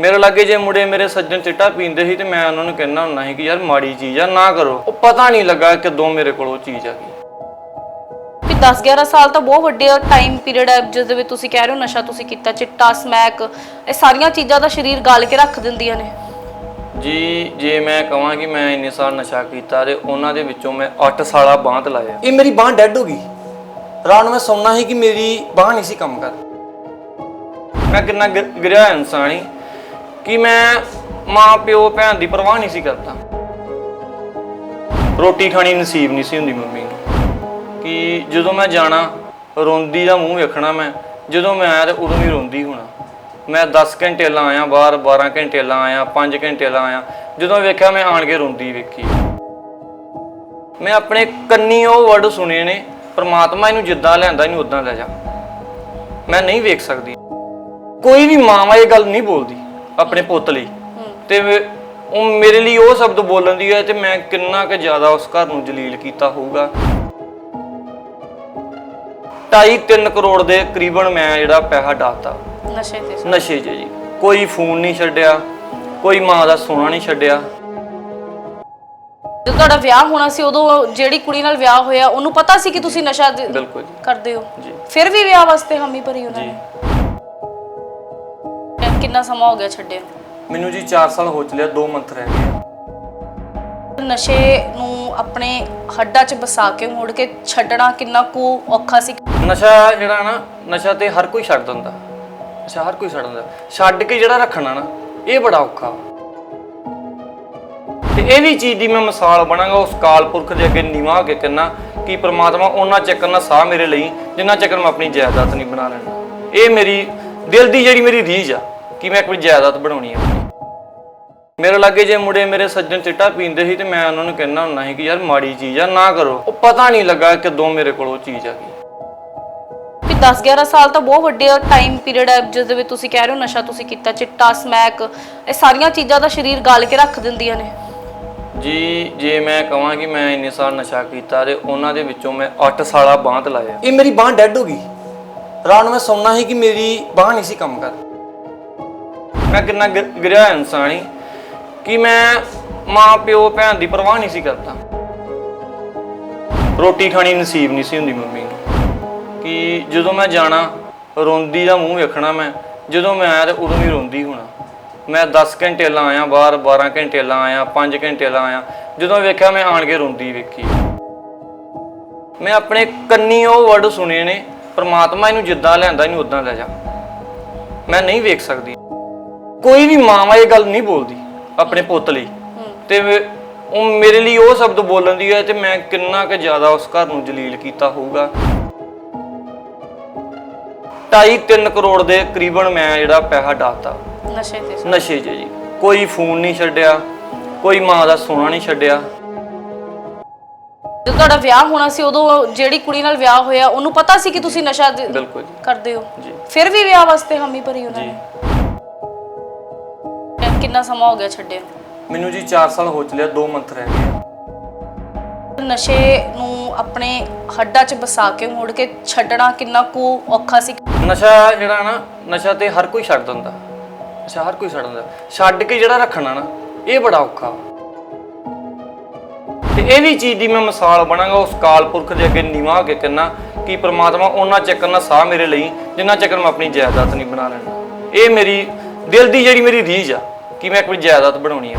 ਮੇਰੇ ਲਾਗੇ ਜੇ ਮੁੰਡੇ ਮੇਰੇ ਸੱਜਣ ਚਿੱਟਾ ਪੀਂਦੇ ਸੀ ਤੇ ਮੈਂ ਉਹਨਾਂ ਨੂੰ ਕਹਿਣਾ ਹੁੰਦਾ ਸੀ ਕਿ ਯਾਰ ਮਾੜੀ ਚੀਜ਼ ਆ ਨਾ ਕਰੋ। ਉਹ ਪਤਾ ਨਹੀਂ ਲੱਗਾ ਕਦੋਂ ਮੇਰੇ ਕੋਲ ਉਹ ਚੀਜ਼ ਆ ਗਈ। ਕਿ 10 11 ਸਾਲ ਤਾਂ ਬਹੁਤ ਵੱਡੇ ਟਾਈਮ ਪੀਰੀਅਡ ਹੈ ਜਿਸ ਦੇ ਵਿੱਚ ਤੁਸੀਂ ਕਹਿ ਰਹੇ ਹੋ ਨਸ਼ਾ ਤੁਸੀਂ ਕੀਤਾ ਚਿੱਟਾ ਸਮੈਕ ਇਹ ਸਾਰੀਆਂ ਚੀਜ਼ਾਂ ਦਾ ਸਰੀਰ ਗਾਲ ਕੇ ਰੱਖ ਦਿੰਦੀਆਂ ਨੇ। ਜੀ ਜੇ ਮੈਂ ਕਹਾਂ ਕਿ ਮੈਂ ਇੰਨੇ ਸਾਲ ਨਸ਼ਾ ਕੀਤਾ ਤੇ ਉਹਨਾਂ ਦੇ ਵਿੱਚੋਂ ਮੈਂ 8 ਸਾਲਾ ਬਾਂਤ ਲਾਇਆ। ਇਹ ਮੇਰੀ ਬਾਂਹ ਡੈੱਡ ਹੋ ਗਈ। ਰਾਤ ਨੂੰ ਮੈਂ ਸੌਣਾ ਸੀ ਕਿ ਮੇਰੀ ਬਾਂਹ ਨਹੀਂ ਸੀ ਕੰਮ ਕਰ ਮੈਂ ਕਿੰਨਾ ਗਿਰਿਆ ਇਨਸਾਨ। ਹੀ ਕਿ ਮੈਂ ਮਾਂ ਪਿਓ ਭੈਣ ਦੀ ਪਰਵਾਹ ਨਹੀਂ ਸੀ ਕਰਦਾ। ਰੋਟੀ ਖਾਣੀ ਨਸੀਬ ਨਹੀਂ ਸੀ ਹੁੰਦੀ ਮੰਮੀ ਨੂੰ। ਕਿ ਜਦੋਂ ਮੈਂ ਜਾਣਾ, ਰੋਂਦੀ ਦਾ ਮੂੰਹ ਵੇਖਣਾ ਮੈਂ, ਜਦੋਂ ਮੈਂ ਆਇਆ ਤੇ ਉਦੋਂ ਵੀ ਰੋਂਦੀ ਹੋਣਾ। ਮੈਂ 10 ਘੰਟੇ ਲਾ ਆਇਆ, ਬਾਹਰ 12 ਘੰਟੇ ਲਾ ਆਇਆ 5 ਘੰਟੇ ਲਾ ਆਇਆ, ਜਦੋਂ ਵੇਖਿਆ ਮੈਂ ਆਣ ਕੇ ਰੋਂਦੀ ਵੇਖੀ। ਮੈਂ ਆਪਣੇ ਕੰਨੀ ਉਹ ਵਰਡ ਸੁਣੇ ਨੇ, ਪਰਮਾਤਮਾ ਇਹਨੂੰ ਜਿੱਦਾਂ ਲਿਆਂਦਾ ਇਹਨੂੰ ਉਦਾਂ ਲੈ ਜਾ। ਮੈਂ ਨਹੀਂ ਵੇਖ ਸਕਦੀ। ਕੋਈ ਵੀ ਮਾਂ ਇਹ ਗੱਲ ਨਹੀਂ ਬੋਲਦੀ। ਆਪਣੇ ਪੁੱਤ ਲਈ। ਤੇ ਉਹ ਮੇਰੇ ਲਈ ਉਹ ਸ਼ਬਦ ਬੋਲਣ ਦੀ ਹੈ ਤੇ ਮੈਂ ਕਿੰਨਾ ਕੁ ਜ਼ਿਆਦਾ ਉਸ ਘਰ ਨੂੰ ਜਲੀਲ ਕੀਤਾ ਹੋਊਗਾ। 2.5 ਕਰੋੜ ਦੇ ਕਰੀਬਨ ਮੈਂ ਜਿਹੜਾ ਪੈਸਾ ਡਾਤਾ। ਨਸ਼ੇ ਤੇ ਨਸ਼ੇ 'ਚ ਜੀ। ਕੋਈ ਫੋਨ ਨਹੀਂ ਛੱਡਿਆ ਕੋਈ ਮਾਂ ਦਾ ਸੋਨਾ ਨਹੀਂ ਛੱਡਿਆ। ਜਦੋਂ ਤੁਹਾਡਾ ਵਿਆਹ ਹੋਣਾ ਸੀ ਉਦੋਂ ਜਿਹੜੀ ਕੁੜੀ ਨਾਲ ਵਿਆਹ ਹੋਇਆ ਉਹਨੂੰ ਪਤਾ ਸੀ ਕਿ ਤੁਸੀਂ ਨਸ਼ਾ ਦ- ਬਿਲਕੁਲ ਜੀ। ਕਰਦੇ ਹੋ? ਜੀ। ਫਿਰ ਵੀ ਵਿਆਹ ਵਾਸਤੇ ਹਾਮੀ ਭਰੀ ਉਹਨਾਂ ਜੀ। ਨੇ? ਕਿੰਨਾ ਸਮਾਂ ਹੋ ਗਿਆ ਛੱਡੇ ਨੂੰ? ਮੈਨੂੰ ਜੀ 4 ਸਾਲ ਹੋ ਚਲਿਆ 2 ਮੰਥ ਰਹਿ ਗਏ ਆ। ਨਸ਼ੇ ਨੂੰ ਆਪਣੇ ਹੱਡਾਂ 'ਚ ਵਸਾ ਕੇ ਮੁੜ ਕੇ ਛੱਡਣਾ ਕਿੰਨਾ ਕੁ ਔਖਾ ਸੀ ਨਸ਼ਾ ਜਿਹੜਾ ਨਾ ਨਸ਼ਾ ਤੇ ਹਰ ਕੋਈ ਛੱਡ ਦਿੰਦਾ ਨਸ਼ਾ ਹਰ ਕੋਈ ਛੱਡ ਦਿੰਦਾ ਛੱਡ ਕੇ ਜਿਹੜਾ ਰੱਖਣਾ ਨਾ ਇਹ ਬੜਾ ਔਖਾ। ਤੇ ਇਹ ਵੀ ਚੀਜ਼ ਦੀ ਮੈਂ ਮਿਸਾਲ ਬਣਾਂਗਾ ਉਸ ਕਾਲਪੁਰਖ ਦੇ ਅੱਗੇ ਨੀਵਾਂ ਕੇ ਕਹਿੰਨਾ ਕਿ ਪ੍ਰਮਾਤਮਾ ਉਹਨਾਂ ਚੱਕਰ ਨਾ ਸਾਹ ਮੇਰੇ ਲਈ ਜਿੰਨਾ ਚੱਕਰ ਮੈਂ ਆਪਣੀ ਜਾਇਦਾਦ ਨਹੀਂ ਬਣਾ ਲੈਣਾ ਇਹ ਮੇਰੀ ਦਿਲ ਦੀ ਜਿਹੜੀ ਮੇਰੀ ਰੀਝ ਆ ਕਿ ਮੈਂ ਆਪਣੀ ਜਾਇਦਾਦ ਬਣਾਉਣੀ ਆਪਣੀ ਮੇਰੇ ਲਾਗੇ ਜੇ ਮੁੰਡੇ ਮੇਰੇ ਸੱਜਣ ਚਿੱਟਾ ਪੀਂਦੇ ਸੀ ਤੇ ਮੈਂ ਉਹਨਾਂ ਨੂੰ ਕਹਿਣਾ ਹੁੰਦਾ ਸੀ ਕਿ ਯਾਰ ਮਾੜੀ ਚੀਜ਼ ਆ ਨਾ ਕਰੋ। ਉਹ ਪਤਾ ਨਹੀਂ ਲੱਗਾ ਕਦੋਂ ਮੇਰੇ ਕੋਲ ਉਹ ਚੀਜ਼ ਆ ਗਈ। ਕਿ 10 11 ਸਾਲ ਤਾਂ ਬਹੁਤ ਵੱਡੇ ਟਾਈਮ ਪੀਰੀਅਡ ਹੈ ਜਿਸ ਦੇ ਵਿੱਚ ਤੁਸੀਂ ਕਹਿ ਰਹੇ ਹੋ ਨਸ਼ਾ ਤੁਸੀਂ ਕੀਤਾ ਚਿੱਟਾ ਸਮੈਕ ਇਹ ਸਾਰੀਆਂ ਚੀਜ਼ਾਂ ਦਾ ਸਰੀਰ ਗਾਲ ਕੇ ਰੱਖ ਦਿੰਦੀਆਂ ਨੇ। ਜੀ ਜੇ ਮੈਂ ਕਹਾਂ ਕਿ ਮੈਂ ਇੰਨੇ ਸਾਲ ਨਸ਼ਾ ਕੀਤਾ ਤੇ ਉਹਨਾਂ ਦੇ ਵਿੱਚੋਂ ਮੈਂ 8 ਸਾਲਾ ਬਾਂਤ ਲਾਇਆ। ਇਹ ਮੇਰੀ ਬਾਂਹ ਡੈੱਡ ਹੋ ਗਈ। ਰਾਤ ਨੂੰ ਮੈਂ ਸੌਣਾ ਸੀ ਕਿ ਮੇਰੀ ਬਾਂਹ ਨਹੀਂ ਸੀ ਕੰਮ ਕਰ ਮੈਂ ਕਿੰਨਾ ਗਿ- ਗਿਰਿਆ ਹੋਇਆ ਇਨਸਾਨ ਹੀ। ਕਿ ਮੈਂ ਮਾਂ, ਪਿਓ, ਭੈਣ ਦੀ ਪਰਵਾਹ ਨਹੀਂ ਸੀ ਕਰਦਾ। ਰੋਟੀ ਖਾਣੀ ਨਸੀਬ ਨਹੀਂ ਸੀ ਹੁੰਦੀ ਮੰਮੀ ਨੂੰ। ਕਿ ਜਦੋਂ ਮੈਂ ਜਾਣਾ, ਰੋਂਦੀ ਦਾ ਮੂੰਹ ਵੇਖਣਾ ਮੈਂ, ਜਦੋਂ ਮੈਂ ਆਇਆ ਤੇ ਉਦੋਂ ਵੀ ਰੋਂਦੀ ਹੋਣਾ। ਮੈਂ 10 ਘੰਟੇ ਲਾ ਆਇਆ, ਬਾਹਰ 12 ਘੰਟੇ ਲਾ ਆਇਆ 5 ਘੰਟੇ ਲਾ ਆਇਆ। ਜਦੋਂ ਵੇਖਿਆ ਮੈਂ ਆਣ ਕੇ ਰੋਂਦੀ ਵੇਖੀ। ਮੈਂ ਆਪਣੇ ਕੰਨੀ ਉਹ ਵਰਡ ਸੁਣੇ ਨੇ, ਪ੍ਰਮਾਤਮਾ ਇਹਨੂੰ ਜਿੱਦਾਂ ਲਿਆਂਦਾ, ਇਹਨੂੰ ਉਦਾਂ ਲੈ ਜਾ। ਮੈਂ ਨਹੀਂ ਵੇਖ ਸਕਦੀ। ਕੋਈ ਵੀ ਮਾਂ ਇਹ ਗੱਲ ਨਹੀਂ ਬੋਲਦੀ ਆਪਣੇ ਪੁੱਤ ਲਈ। ਤੇ ਵੇ- ਉਹ ਮੇਰੇ ਲਈ ਉਹ ਸ਼ਬਦ ਬੋਲਣ ਦੀ ਹੈ ਤੇ ਮੈਂ ਕਿੰਨਾ ਕੁ ਜ਼ਿਆਦਾ ਉਸ ਘਰ ਨੂੰ ਜਲੀਲ ਕੀਤਾ ਹੋਊਗਾ। 2.5 ਕਰੋੜ ਦੇ ਕਰੀਬਨ ਮੈਂ ਜਿਹੜਾ ਪੈਸਾ ਡਾਤਾ। ਨਸ਼ੇ ਤੇ ਨਸ਼ੇ 'ਚ ਜੀ। ਕੋਈ ਫੋਨ ਨਹੀਂ ਛੱਡਿਆ ਕੋਈ ਮਾਂ ਦਾ ਸੋਨਾ ਨਹੀਂ ਛੱਡਿਆ। ਜਦੋਂ ਤੁਹਾਡਾ ਵਿਆਹ ਹੋਣਾ ਸੀ ਉਦੋਂ ਜਿਹੜੀ ਕੁੜੀ ਨਾਲ ਵਿਆਹ ਹੋਇਆ ਉਹਨੂੰ ਪਤਾ ਸੀ ਕਿ ਤੁਸੀਂ ਨਸ਼ਾ ਦ- ਬਿਲਕੁਲ ਜੀ। ਕਰਦੇ ਹੋ? ਜੀ। ਫਿਰ ਵੀ ਵਿਆਹ ਵਾਸਤੇ ਹਾਮੀ ਭਰੀ ਉਹਨਾਂ ਜੀ। ਨੇ? ਕਿੰਨਾ ਸਮਾਂ ਹੋ ਗਿਆ ਛੱਡੇ ਨੂੰ? ਮੈਨੂੰ ਜੀ 4 ਸਾਲ ਹੋ ਚਲਿਆ 2 ਮੰਥ ਰਹਿ ਗਏ ਆ। ਨਸ਼ੇ ਨੂੰ ਆਪਣੇ ਹੱਡਾਂ 'ਚ ਵਸਾ ਕੇ ਮੁੜ ਕੇ ਛੱਡਣਾ ਕਿੰਨਾ ਕੁ ਔਖਾ ਸੀ ਨਸ਼ਾ ਜਿਹੜਾ ਨਾ ਨਸ਼ਾ ਤੇ ਹਰ ਕੋਈ ਛੱਡ ਦਿੰਦਾ ਨਸ਼ਾ ਹਰ ਕੋਈ ਛੱਡ ਦਿੰਦਾ ਛੱਡ ਕੇ ਜਿਹੜਾ ਰੱਖਣਾ ਨਾ ਇਹ ਬੜਾ ਔਖਾ। ਤੇ ਇਹ ਵੀ ਚੀਜ਼ ਦੀ ਮੈਂ ਮਿਸਾਲ ਬਣਾਂਗਾ ਉਸ ਕਾਲਪੁਰਖ ਦੇ ਅੱਗੇ ਨੀਵਾਂ ਕੇ ਕਹਿੰਨਾ ਕਿ ਪ੍ਰਮਾਤਮਾ ਉਹਨਾਂ ਚੱਕਰ ਨਾ ਸਾਹ ਮੇਰੇ ਲਈ ਜਿੰਨਾ ਚੱਕਰ ਮੈਂ ਆਪਣੀ ਜਾਇਦਾਦ ਨਹੀਂ ਬਣਾ ਲੈਣਾ ਇਹ ਮੇਰੀ ਦਿਲ ਦੀ ਜਿਹੜੀ ਮੇਰੀ ਰੀਝ ਆ ਕਿ ਮੈਂ ਆਪਣੀ ਜਾਇਦਾਦ ਬਣਾਉਣੀ ਆ?